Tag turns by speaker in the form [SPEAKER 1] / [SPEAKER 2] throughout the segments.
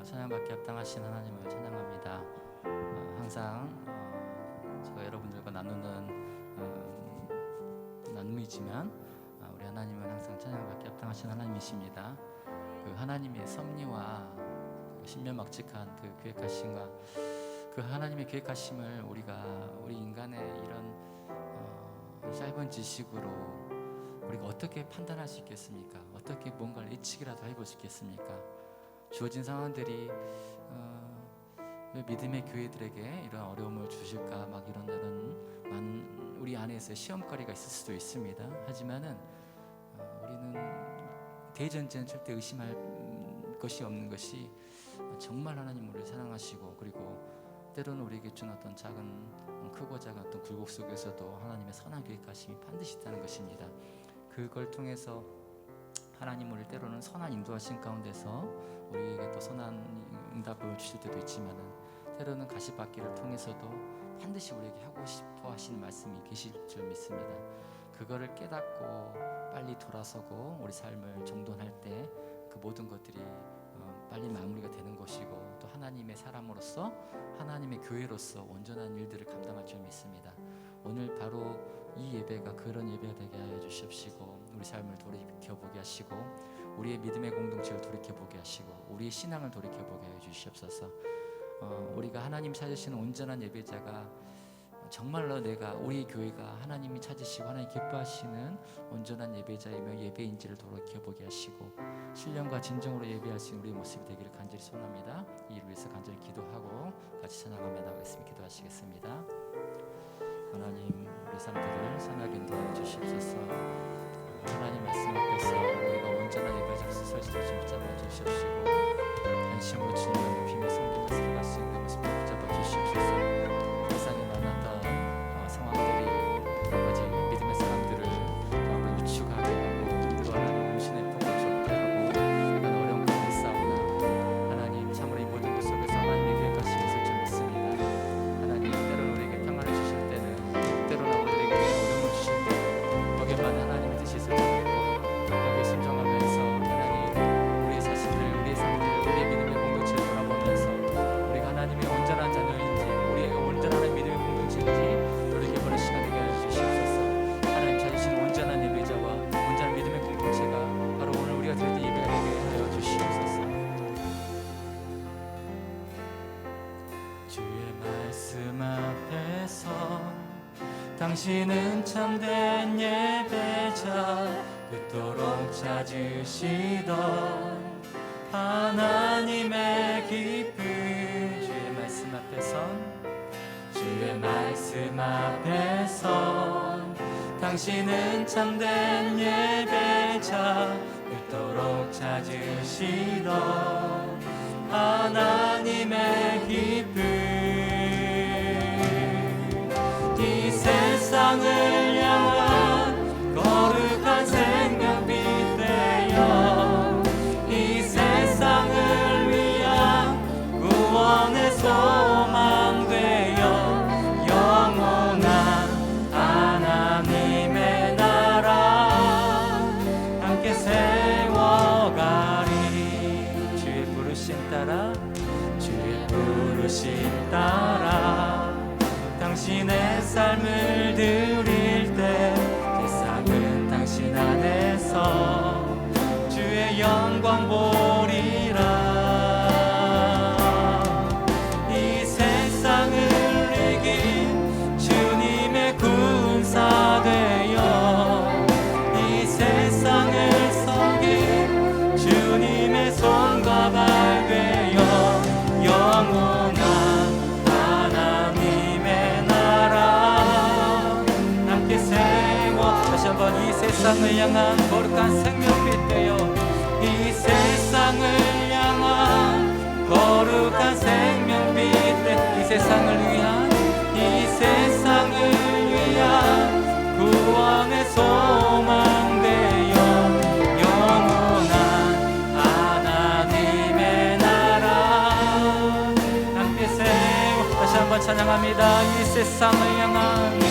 [SPEAKER 1] 어, 찬양받기 합당하신 하나님을 찬양합니다. 어, 항상 어, 제가 여러분들과 나누는 어, 나눔이지만 어, 우리 하나님은 항상 찬양받기 합당하신 하나님이십니다. 그 하나님의 섭리와 그 신명막측한 그 계획하심과 그 하나님의 계획하심을 우리가 우리 인간의 이런 어, 짧은 지식으로 우리가 어떻게 판단할 수 있겠습니까? 어떻게 뭔가를 예측이라도 해볼 수 있겠습니까? 주어진 상황들이 어, 왜 믿음의 교회들에게 이런 어려움을 주실까 막 이런 많은 우리 안에서 시험거리가 있을 수도 있습니다. 하지만은 어, 우리는 대전제는 절대 의심할 음, 것이 없는 것이 정말 하나님 우리를 사랑하시고 그리고 때로는 우리에게 준 어떤 작은 음, 크고 작은 어떤 굴곡 속에서도 하나님의 선한 계획하심이 반드시 있다는 것입니다. 그걸 통해서 하나님 우리 때로는 선한 인도하신 가운데서 우리에게 또 선한 응답을 주실 때도 있지만은 때로는 가시밭길을 통해서도 반드시 우리에게 하고 싶어 하시는 말씀이 계실 줄 믿습니다. 그거를 깨닫고 빨리 돌아서고 우리 삶을 정돈할 때 그 모든 것들이 어, 빨리 마무리가 되는 것이고 또 하나님의 사람으로서 하나님의 교회로서 온전한 일들을 감당할 줄 믿습니다. 오늘 바로 이 예배가 그런 예배가 되게 하여 주시옵시고 우리 삶을 돌이켜 보게 하시고 우리의 믿음의 공동체를 돌이켜 보게 하시고 우리의 신앙을 돌이켜 보게 하여 주시옵소서. 어, 우리가 하나님 찾으시는 온전한 예배자가 정말로 내가 우리 교회가 하나님이 찾으시고 하나님 기뻐하시는 온전한 예배자이며 예배인지를 돌이켜 보게 하시고 신령과 진정으로 예배할 수 있는 우리의 모습이 되기를 간절히 소원합니다. 이 일을 위해서 간절히 기도하고 같이 찬양하며 나가겠습니다. 기도하시겠습니다. 하나님 우리 삶들을 선하게 인도하여 주시옵소서. 하나님 말씀 앞에서 우리가 온전한 예배자로서 설지도 좀 붙잡아 주시옵시고 안심으로 주님을 높이며 섬기며 살아갈 수 있는 모습을 붙잡아 주시옵소서. 당신은 참된 예배자 그토록 찾으시던 하나님의 기쁨. 주의 말씀 앞에서 주의 말씀 앞에서 당신은 참된 예배자 그토록 찾으시던 하나님 이 세상을 향한 거룩한 생명빛 되어 이 세상을 위한 이 세상을 위한 구원의 소망 되어 영원한 하나님의 나라. 함께 세워 다시 한번 찬양합니다. 이 세상을 향한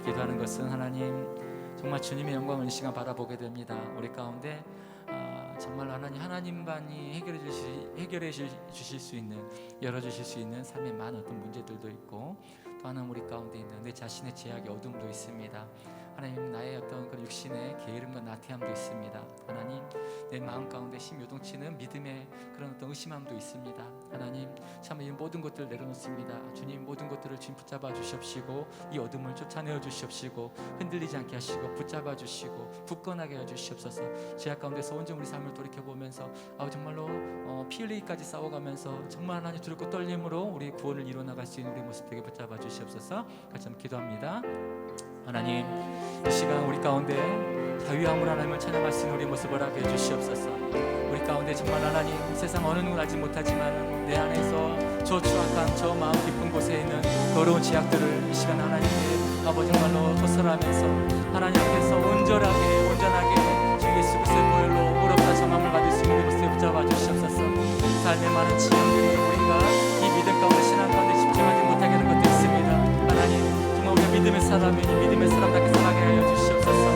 [SPEAKER 1] 작게 기도하는 것은 하나님 정말 주님의 영광을 이 시간 바라보게 됩니다 우리 가운데 아, 정말 하나님 하나님만이 해결해 주실 해결해 주- 주실 수 있는 열어 주실 수 있는 삶의 많은 어떤 문제들도 있고 또 하나는 우리 가운데 있는 내 자신의 제약의 어둠도 있습니다. 하나님 나의 어떤 그런 육신의 게으름과 나태함도 있습니다. 하나님 내 마음 가운데 심 요동치는 믿음의 그런 어떤 의심함도 있습니다. 하나님 참 이 모든 것들을 내려놓습니다. 주님 모든 것들을 주님 붙잡아 주시옵시고 이 어둠을 쫓아내어 주시옵시고 흔들리지 않게 하시고 붙잡아 주시고 굳건하게 해 주시옵소서. 제약 가운데서 온전 우리 삶을 돌이켜 보면서 아 정말로 어, 피 흘리기까지 싸워가면서 정말 하나님 두렵고 떨림으로 우리 구원을 이루어 나갈 수 있는 우리 모습 되게 붙잡아 주시옵소서. 같이 한번 기도합니다. 하나님 이 시간 우리 가운데 자유함을 하나님을 찬양할 수 있는 우리 모습을 하게 해주시옵소서. 우리 가운데 정말 하나님 세상 어느 누구 알지 못하지만 내 안에서 저 추악한 저 마음 깊은 곳에 있는 더러운 제약들을 이 시간 하나님께 아버지 정말로 토설하면서 하나님 앞에서 온전하게 온전하게 주 예수 그리스도의 보혈로 의롭다 정함을 받을 수 있는 모습에 붙잡아 주시옵소서. 삶의 많은 지형들이 우리가 이 믿음의 사람이니 믿음의 사람답게 살아가게 하여 주시옵소서.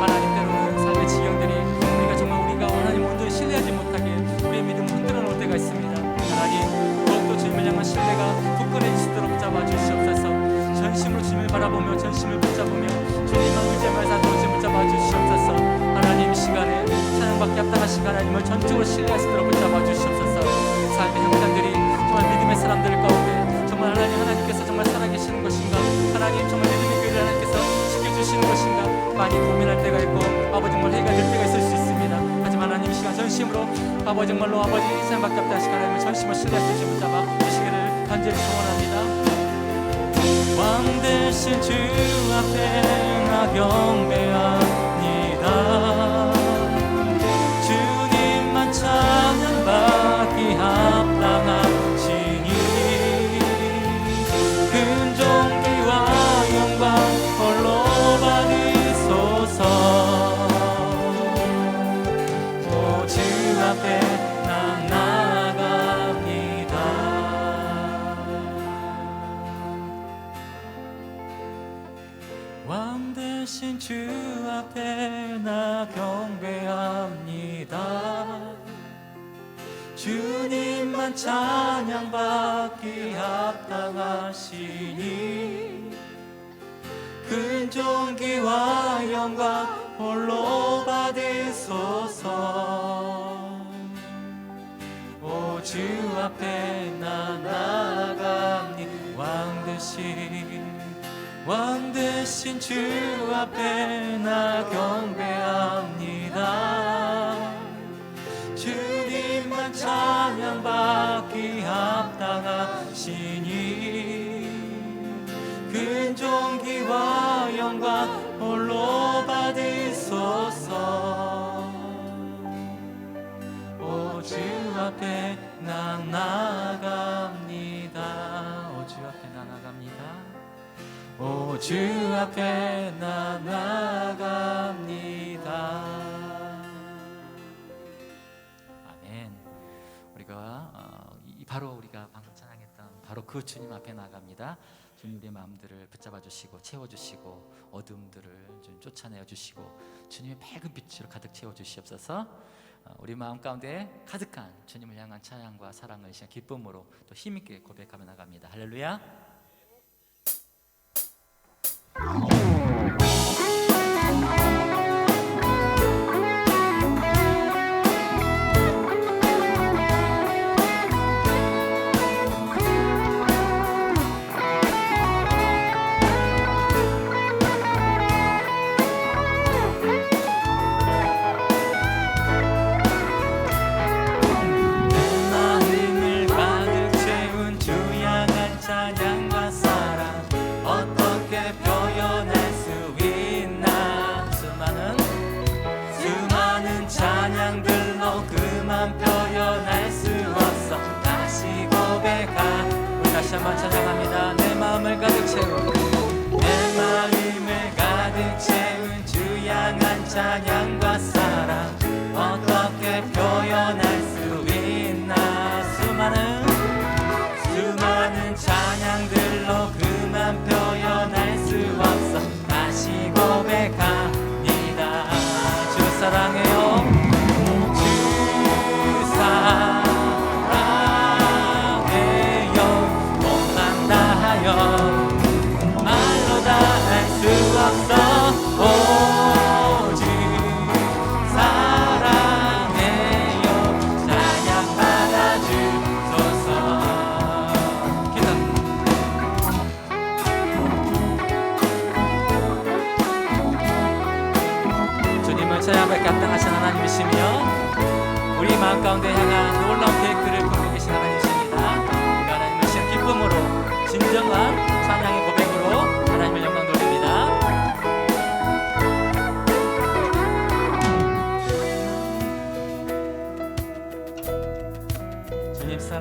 [SPEAKER 1] 하나님 때로는 삶의 지경들이 우리가 정말 우리가 하나님 온전히 신뢰하지 못하게 우리의 믿음을 흔들어 놓을 때가 있습니다. 하나님 더욱더 주님을 향한 신뢰가 굳건해지시도록 잡아 주시옵소서. 전심으로 주님을 바라보며 전심을 붙잡으며 주님만 의지하면서 도저히 붙잡아 주시옵소서. 하나님 이 시간에 찬양받기 합당하신 하나님을 전적으로 신뢰하시도록 붙잡아 주시옵소서. 삶의 형편들이 정말 믿음의 사람들 가운데 많이 고민할 때가 있고 아버지 정말 회의가 될 때가 있을 수 있습니다. 하지만 하나님 이 시간 전심으로 아버지 정말로 아버지 찬양받기 합당하신 하나님을 전심으로 신뢰하시고 주님 붙잡아 주시기를 간절히 소원합니다. 왕 대신 주 앞에 나 경배합니다 주신 주 앞에 나 경배합니다. 주님만 찬양받기 합당하시니 근종기와 영광 홀로 받으소서. 오 주 앞에 나 나아갑니 왕 대신 왕 대신 주 앞에 나 경배합니다. 주님만 찬양받기 합당하시니 큰 존귀와 영광 홀로 받으소서. 오 주 앞에 나 나갑니다. 오 주 앞에 나 나갑니다 오주 앞에 나 나갑니다. 아멘. 우리가 어, 이- 바로 우리가 방금 찬양했던 바로 그 주님 앞에 나갑니다. 주님 우리의 마음들을 붙잡아 주시고 채워 주시고 어둠들을 좀 쫓아내어 주시고 주님의 밝은 빛으로 가득 채워 주시옵소서. 어, 우리 마음 가운데 가득한 주님을 향한 찬양과 사랑을 기쁨으로 또 힘있게 고백하며 나갑니다. 할렐루야 Wow.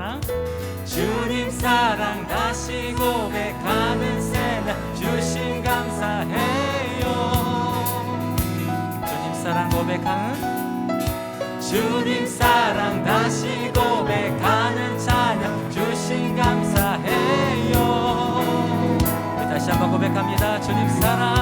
[SPEAKER 1] 사랑 주님 사랑 다시 고백하는 새날 주신 감사해요. 주님 사랑 고백하는 주님 사랑 다시 고백하는 찬양 주신 감사해요. 다시 한번 고백합니다. 주님 사랑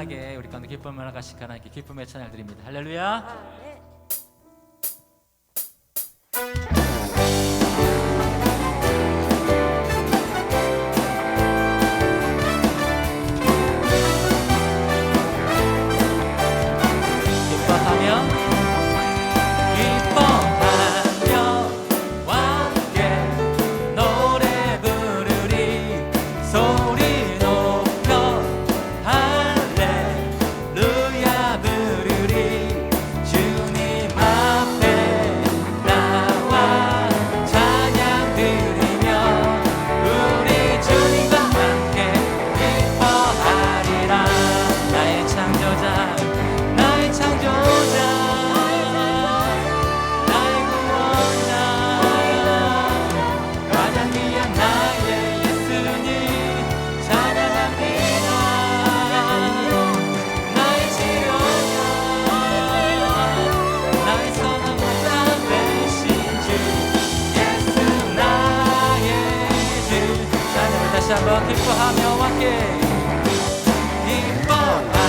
[SPEAKER 1] 신나게 우리 가운데 기쁨을 하나씩 하나님께 기쁨의 찬양 드립니다. 할렐루야. 아, 네. yeah. Keep on.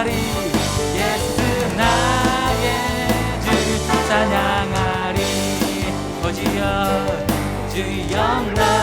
[SPEAKER 1] 나리 예수 나의 주 찬양하리. 오지여 주 영광.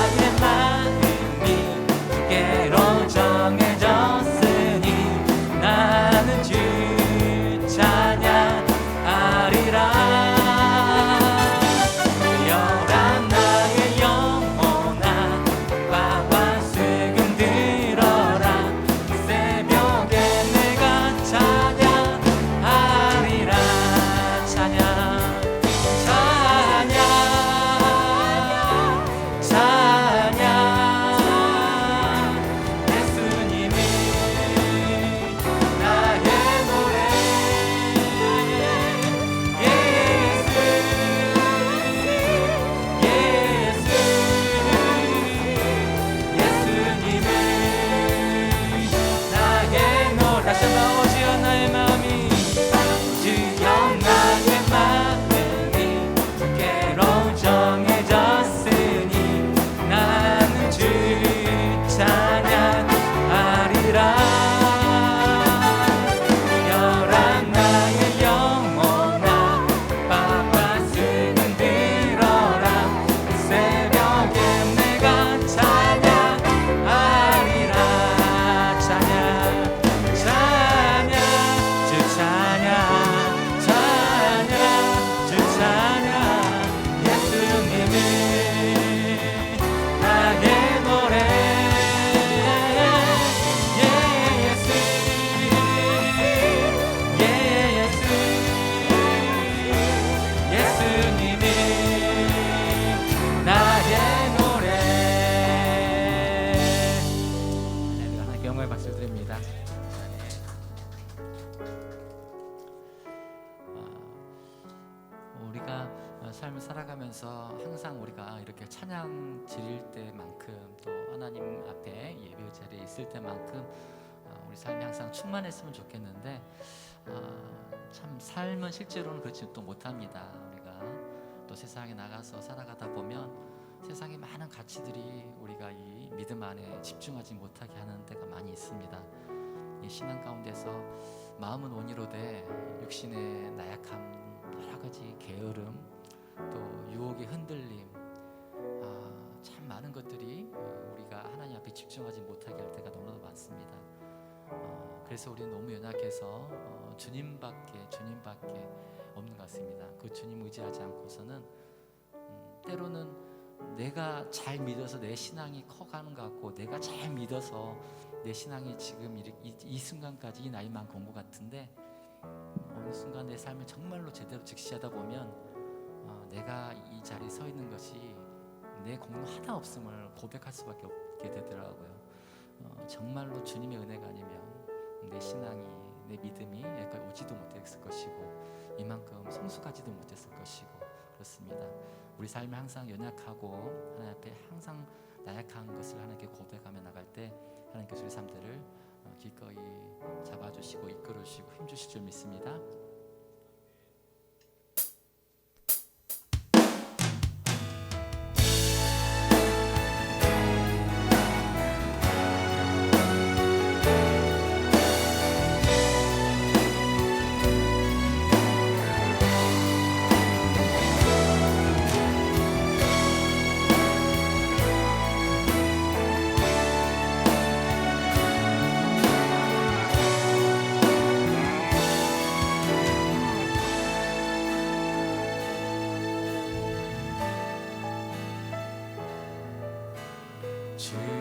[SPEAKER 1] 가장 충만했으면 좋겠는데 아, 참 삶은 실제로는 그렇지 또 못합니다. 우리가 또 세상에 나가서 살아가다 보면 세상의 많은 가치들이 우리가 이 믿음 안에 집중하지 못하게 하는 때가 많이 있습니다. 이 신앙 가운데서 마음은 온유로되 육신의 나약함, 여러 가지 게으름, 또 유혹의 흔들림, 아, 참 많은 것들이 우리가 하나님 앞에 집중하지 못하게 할 때가 너무나도 많습니다. 어, 그래서 우리는 너무 연약해서 어, 주님밖에 주님밖에 없는 것 같습니다. 그 주님 의지하지 않고서는 음, 때로는 내가 잘 믿어서 내 신앙이 커가는 것 같고 내가 잘 믿어서 내 신앙이 지금 이, 이, 순간까지 이 나이만 온 것 같은데 어느 순간 내 삶을 정말로 제대로 직시하다 보면 어, 내가 이 자리에 서 있는 것이 내 공로 하나 없음을 고백할 수밖에 없게 되더라고요. 어, 정말로 주님의 은혜가 아니면 내 신앙이 내 믿음이 여기까지 오지도 못했을 것이고 이만큼 성숙하지도 못했을 것이고 그렇습니다. 우리 삶이 항상 연약하고 하나님 앞에 항상 나약한 것을 하나님께 고백하며 나갈 때 하나님께서 우리 삶들을 어, 기꺼이 잡아주시고 이끌어주시고 힘주실 줄 믿습니다. 주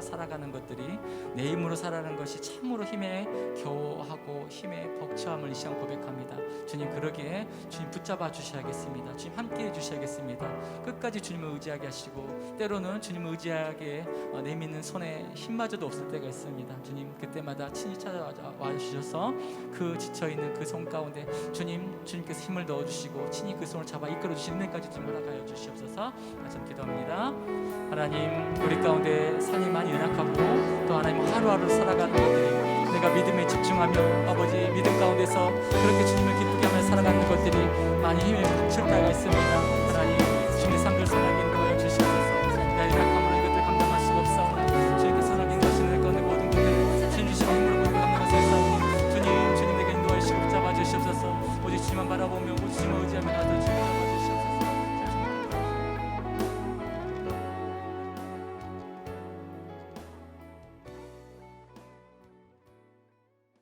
[SPEAKER 1] 살아가는 것들이 내 힘으로 살아가는 것이 참으로 힘에 겨워하고 힘에 벅차함을 이 시간 고백합니다. 주님 그러기에 주님 붙잡아 주셔야겠습니다. 주님 함께 해 주셔야겠습니다. 끝까지 주님을 의지하게 하시고 때로는 주님을 의지하게 어, 내미는 손에 힘마저도 없을 때가 있습니다. 주님 그때마다 친히 찾아와 주셔서 그 지쳐 있는 그 손 가운데 주님 주님께서 힘을 넣어 주시고 친히 그 손을 잡아 이끌어 주시는 데까지 좀 허락하여 주시옵소서. 한번 기도합니다. 하나님 우리 가운데 삶이 많이 연약하고 또 하나님 하루하루 살아가는 것들이 내가 믿음에 집중하며 아버지 믿음 가운데서 그렇게 주님을 기쁘게 하며 살아가는 것들이 많이 칠 때가 있습니다